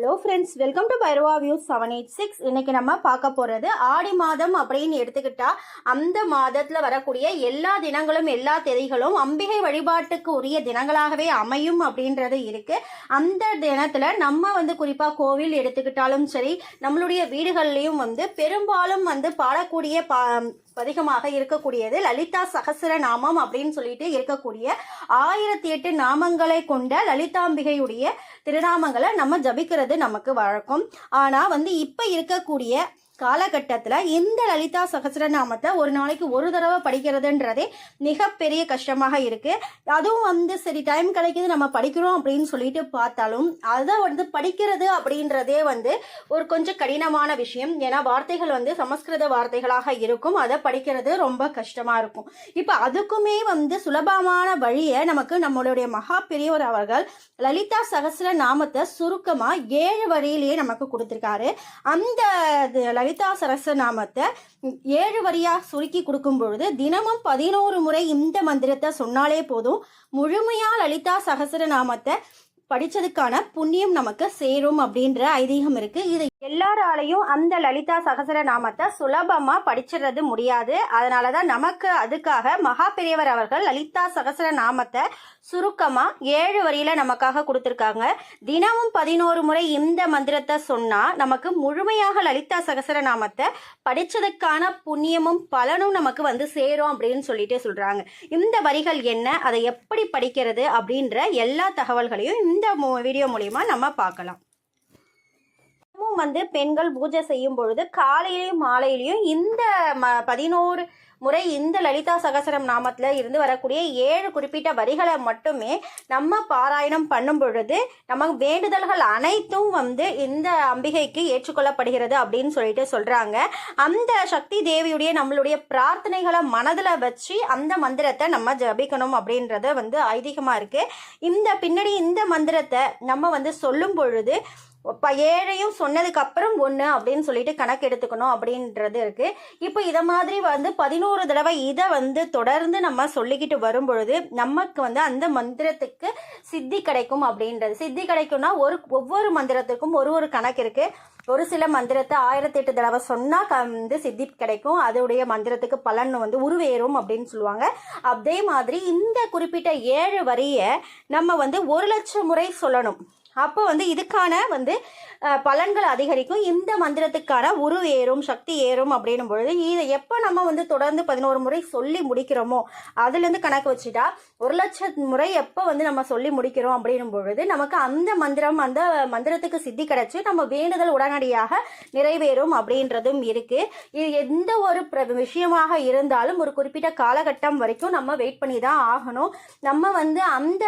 Hello friends welcome to Bhairava view seven eight six இன்னைக்கு நம்ம பார்க்க போகிறது ஆடி மாதம் அப்படின்னு எடுத்துக்கிட்டா அந்த மாதத்தில் வரக்கூடிய எல்லா தினங்களும் எல்லா திதிகளும் அம்பிகை வழிபாட்டுக்கு உரிய தினங்களாகவே அமையும் அப்படின்றது இருக்கு. அந்த தினத்தில் நம்ம வந்து குறிப்பாக கோவில் எடுத்துக்கிட்டாலும் சரி நம்மளுடைய வீடுகள்லையும் வந்து பெரும்பாலும் வந்து பாடக்கூடிய பா பதிகமாக இருக்கக்கூடியது லலிதா சகசர நாமம் அப்படின்னு சொல்லிட்டு இருக்கக்கூடிய ஆயிரத்தி எட்டு நாமங்களை கொண்ட லலிதாம்பிகையுடைய திருநாமங்களை நம்ம ஜபிக்கிறது நமக்கு வழக்கம். ஆனால் வந்து இப்போ இருக்கக்கூடிய காலகட்டத்தில் இந்த லலிதா சகசிரநாமத்தை ஒரு நாளைக்கு ஒரு தடவை படிக்கிறதுன்றதே மிகப்பெரிய கஷ்டமாக இருக்கு. அதுவும் வந்து சரி டைம் கிடைக்கிது நம்ம படிக்கிறோம் அப்படின்னு சொல்லிட்டு பார்த்தாலும் அதை வந்து படிக்கிறது அப்படின்றதே வந்து ஒரு கொஞ்சம் கடினமான விஷயம். ஏன்னா வார்த்தைகள் வந்து சமஸ்கிருத வார்த்தைகளாக இருக்கும். அதை படிக்கிறது ரொம்ப கஷ்டமாக இருக்கும். இப்போ அதுக்குமே வந்து சுலபமான வழியை நமக்கு நம்மளுடைய மகா பெரியவர் அவர்கள் லலிதா சகஸ்ர நாமத்தை சுருக்கமாக ஏழு வரியிலேயே நமக்கு கொடுத்துருக்காரு. அந்த லலிதா லலிதா சரச நாமத்தை ஏழு வரியா சுருக்கி கொடுக்கும் பொழுது தினமும் பதினோரு முறை இந்த மந்திரத்தை சொன்னாலே போதும். முழுமையாக லலிதா சகஸ்ர நாமத்தை படிச்சதுக்கான புண்ணியம் நமக்கு சேரும் அப்படின்ற ஐதீகம் இருக்கு. இது எல்லாராலையும் அந்த லலிதா சகசர நாமத்தை சுலபமா படிச்சிடுறது முடியாது. அதனாலதான் நமக்கு அதுக்காக மகா பெரியவர் அவர்கள் லலிதா சகசர நாமத்தை சுருக்கமா ஏழு வரியில நமக்காக கொடுத்திருக்காங்க. தினமும் பதினோரு முறை இந்த மந்திரத்தை சொன்னா நமக்கு முழுமையாக லலிதா சகசர நாமத்தை படிச்சதுக்கான புண்ணியமும் பலனும் நமக்கு வந்து சேரும் அப்படின்னு சொல்லிட்டு சொல்றாங்க. இந்த வரிகள் என்ன? அதை எப்படி படிக்கிறது? அப்படின்ற எல்லா தகவல்களையும் இந்த வீடியோ மூலியமா நம்ம பார்க்கலாம். தினமும் வந்து பெண்கள் பூஜை செய்யும் பொழுது காலையிலையும் மாலையிலையும் இந்த ம பதினோரு முறை இந்த லலிதா சகசரம் நாமத்தில் இருந்து வரக்கூடிய ஏழு குறிப்பிட்ட வரிகளை மட்டுமே நம்ம பாராயணம் பண்ணும் பொழுது நமக்கு வேண்டுதல்கள் அனைத்தும் வந்து இந்த அம்பிகைக்கு ஏற்றுக்கொள்ளப்படுகிறது அப்படின்னு சொல்லிட்டு சொல்கிறாங்க அந்த சக்தி தேவியுடைய நம்மளுடைய பிரார்த்தனைகளை மனதில் வச்சு அந்த மந்திரத்தை நம்ம ஜபிக்கணும் அப்படின்றத வந்து ஐதீகமாக இருக்குது இந்த பின்னாடி இந்த மந்திரத்தை நம்ம வந்து சொல்லும் பொழுது ஏழையும் சொன்னதுக்கு அப்புறம் ஒன்று அப்படின்னு சொல்லிட்டு கணக்கு எடுத்துக்கணும் அப்படின்றது இருக்கு. இப்போ இதை மாதிரி வந்து பதினோரு தடவை இதை வந்து தொடர்ந்து நம்ம சொல்லிக்கிட்டு வரும் பொழுது நமக்கு வந்து அந்த மந்திரத்துக்கு சித்தி கிடைக்கும் அப்படின்றது. சித்தி கிடைக்கும்னா ஒரு ஒவ்வொரு மந்திரத்துக்கும் ஒரு ஒரு கணக்கு இருக்கு. ஒரு சில மந்திரத்தை ஆயிரத்தி எட்டு தடவை சொன்னால் க- வந்து சித்தி கிடைக்கும். அதோடைய மந்திரத்துக்கு பலன் வந்து உருவேறும் அப்படின்னு சொல்லுவாங்க. அதே மாதிரி இந்த குறிப்பிட்ட ஏழு வரியை நம்ம வந்து ஒரு லட்சம் முறை சொல்லணும். அப்போ வந்து இதுக்கான வந்து பலன்கள் அதிகரிக்கும். இந்த மந்திரத்துக்கான உரு ஏறும் சக்தி ஏறும் அப்படின்னும் பொழுது இதை எப்போ நம்ம வந்து தொடர்ந்து பதினோரு முறை சொல்லி முடிக்கிறோமோ அதுலேருந்து கணக்கு வச்சுட்டா ஒரு லட்சம் முறை எப்போ வந்து நம்ம சொல்லி முடிக்கிறோம் அப்படின்னும் பொழுது நமக்கு அந்த மந்திரம் அந்த மந்திரத்துக்கு சித்தி கிடச்சி நம்ம வேண்டுதல் உடனடியாக நிறைவேறும் அப்படின்றதும் இருக்குது இது எந்த ஒரு பிர- விஷயமாக இருந்தாலும் ஒரு குறிப்பிட்ட காலகட்டம் வரைக்கும் நம்ம வெயிட் பண்ணி தான் ஆகணும். நம்ம வந்து அந்த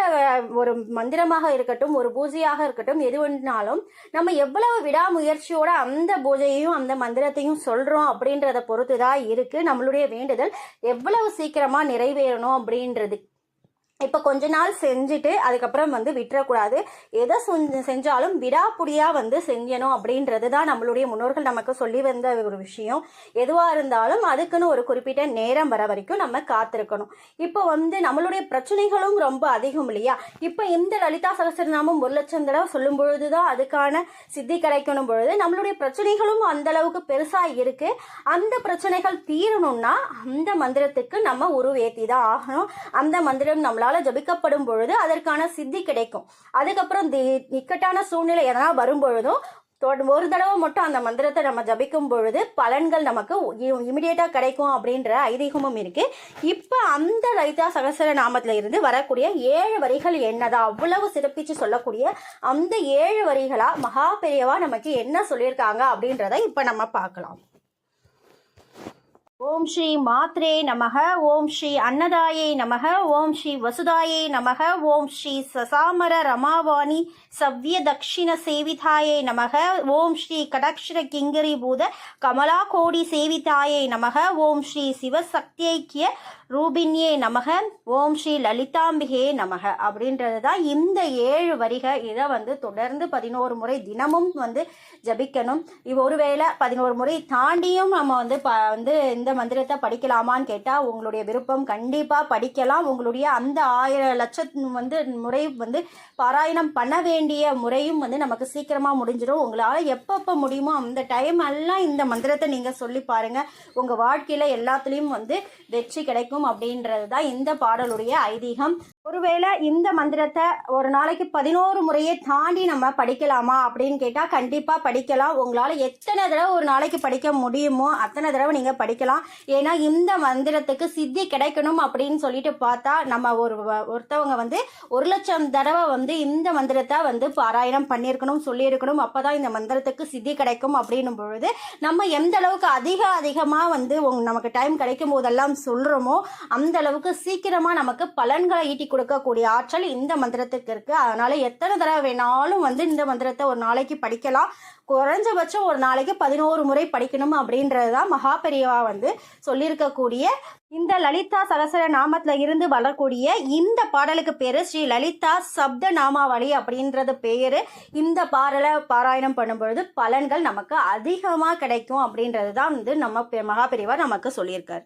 ஒரு மந்திரமாக இருக்கட்டும் ஒரு பூஜையாக இருக்கட்டும் எது ஒன்றினாலும் நம்ம எவ்வளவு விடாமுயற்சியோட அந்த பூஜையையும் அந்த மந்திரத்தையும் சொல்றோம் அப்படின்றத பொறுத்து தான் இருக்கு. நம்மளுடைய வேண்டுதல் எவ்வளவு சீக்கிரமா நிறைவேறணும் அப்படின்றது. இப்போ கொஞ்ச நாள் செஞ்சுட்டு அதுக்கப்புறம் வந்து விட்டுறக்கூடாது. எதை செஞ்சாலும் விடாப்புடியாக வந்து செஞ்சணும் அப்படின்றது தான் நம்மளுடைய முன்னோர்கள் நமக்கு சொல்லி வந்த ஒரு விஷயம். எதுவாக இருந்தாலும் அதுக்குன்னு ஒரு குறிப்பிட்ட நேரம் வர வரைக்கும் நம்ம காத்திருக்கணும். இப்போ வந்து நம்மளுடைய பிரச்சனைகளும் ரொம்ப அதிகம் இல்லையா? இப்போ இந்த லலிதா சகசரநாமம் ஒரு லட்சம் தடவை சொல்லும் பொழுது தான் அதுக்கான சித்தி கிடைக்கணும் பொழுது நம்மளுடைய பிரச்சனைகளும் அந்த அளவுக்கு பெருசாக இருக்கு. அந்த பிரச்சனைகள் தீரணும்னா அந்த மந்திரத்துக்கு நம்ம உருவேத்தி தான் ஆகணும். அந்த மந்திரம் நம்மளால ஜபிக்கப்படும் பொழுது அதற்கான சித்தி கிடைக்கும். அதுக்கப்புறம் தி- இக்கட்டான சூழ்நிலை எதனா வரும் பொழுதும் தொட- ஒரு தடவை மட்டும் அந்த மந்திரத்தை நம்ம ஜபிக்கும் பொழுது பலன்கள் நமக்கு இமிடியேட்டாக கிடைக்கும் அப்படின்ற ஐதீகமும் இருக்கு. இப்போ அந்த லலிதா சகசர நாமத்தில் இருந்து வரக்கூடிய ஏழு வரிகள் என்னதான் அவ்வளவு சிறப்பிச்சு சொல்லக்கூடிய அந்த ஏழு வரிகளாக மகா பெரியவா நமக்கு என்ன சொல்லியிருக்காங்க அப்படின்றத இப்போ நம்ம பார்க்கலாம். ஓம் ஸ்ரீ மாத்ரே நமக ஓம் ஸ்ரீ அன்னதாயை நமக ஓம் ஸ்ரீ வசுதாயை நமக ஓம் ஸ்ரீ சசாமர ரமாவாணி சவ்ய தக்ஷிண சேவிதாயை நமக ஓம் ஸ்ரீ கடக்ஷர கிங்கரி பூத கமலா கோடி சேவிதாயை நமக ஓம் ஸ்ரீ சிவசக்தியக்கிய ரூபின்யே நமக ஓம் ஸ்ரீ லலிதாம்பிகே நமக அப்படின்றது தான் இந்த ஏழு வரிக. இதை வந்து தொடர்ந்து பதினோரு முறை தினமும் வந்து ஜபிக்கணும். ஒருவேளை பதினோரு முறை தாண்டியும் நம்ம வந்து ப வந்து இந்த மந்திரத்தை படிக்கலாமான்னு கேட்டால் உங்களுடைய விருப்பம் கண்டிப்பாக படிக்கலாம். உங்களுடைய அந்த ஆயிரம் லட்சம் வந்து முறை வந்து பாராயணம் பண்ண வேண்டிய முறையும் வந்து நமக்கு சீக்கிரமாக முடிஞ்சிடும். உங்களால் எப்பப்போ முடியுமோ அந்த டைம் எல்லாம் இந்த மந்திரத்தை நீங்கள் சொல்லி பாருங்கள் உங்கள் வாழ்க்கையில் எல்லாத்துலேயும் வந்து வெற்றி கிடைக்கும் அப்படின்றது தான் இந்த பாடலுடைய ஐதீகம். ஒருவேளை இந்த மந்திரத்தை ஒரு நாளைக்கு பதினோரு முறையை தாண்டி நம்ம படிக்கலாமா அப்படின்னு கேட்டால் கண்டிப்பாக படிக்கலாம். உங்களால் எத்தனை தடவை ஒரு நாளைக்கு படிக்க முடியுமோ அத்தனை தடவை நீங்கள் படிக்கலாம். ஏன்னா இந்த மந்திரத்துக்கு சித்தி கிடைக்கணும் அப்படின்னு சொல்லிட்டு பார்த்தா நம்ம ஒரு ஒருத்தவங்க வந்து ஒரு லட்சம் தடவை வந்து இந்த மந்திரத்தை வந்து பாராயணம் பண்ணியிருக்கணும் சொல்லியிருக்கணும். அப்போ தான் இந்த மந்திரத்துக்கு சித்தி கிடைக்கும் அப்படின்னும் பொழுது நம்ம எந்த அளவுக்கு அதிக அதிகமாக வந்து உங் நமக்கு டைம் கிடைக்கும் போதெல்லாம் சொல்கிறோமோ அந்த அளவுக்கு சீக்கிரமாக நமக்கு பலன்களை ஈட்டி கொடுக்கக்கூடிய ஆற்றல் இந்த மந்திரத்துக்கு இருக்குது அதனால் எத்தனை தடவை வேணாலும் வந்து இந்த மந்திரத்தை ஒரு நாளைக்கு படிக்கலாம். குறைஞ்சபட்சம் ஒரு நாளைக்கு பதினோரு முறை படிக்கணும் அப்படின்றது தான் மகாபெரியவா வந்து சொல்லியிருக்கக்கூடிய இந்த லலிதா சகசர நாமத்தில் இருந்து வளரக்கூடிய இந்த பாடலுக்கு பேர் ஸ்ரீ லலிதா சப்த நாமாவளி அப்படின்றது பேர். இந்த பாடலை பாராயணம் பண்ணும்பொழுது பலன்கள் நமக்கு அதிகமாக கிடைக்கும் அப்படின்றது தான் வந்து நம்ம பெ- நமக்கு சொல்லியிருக்கார்.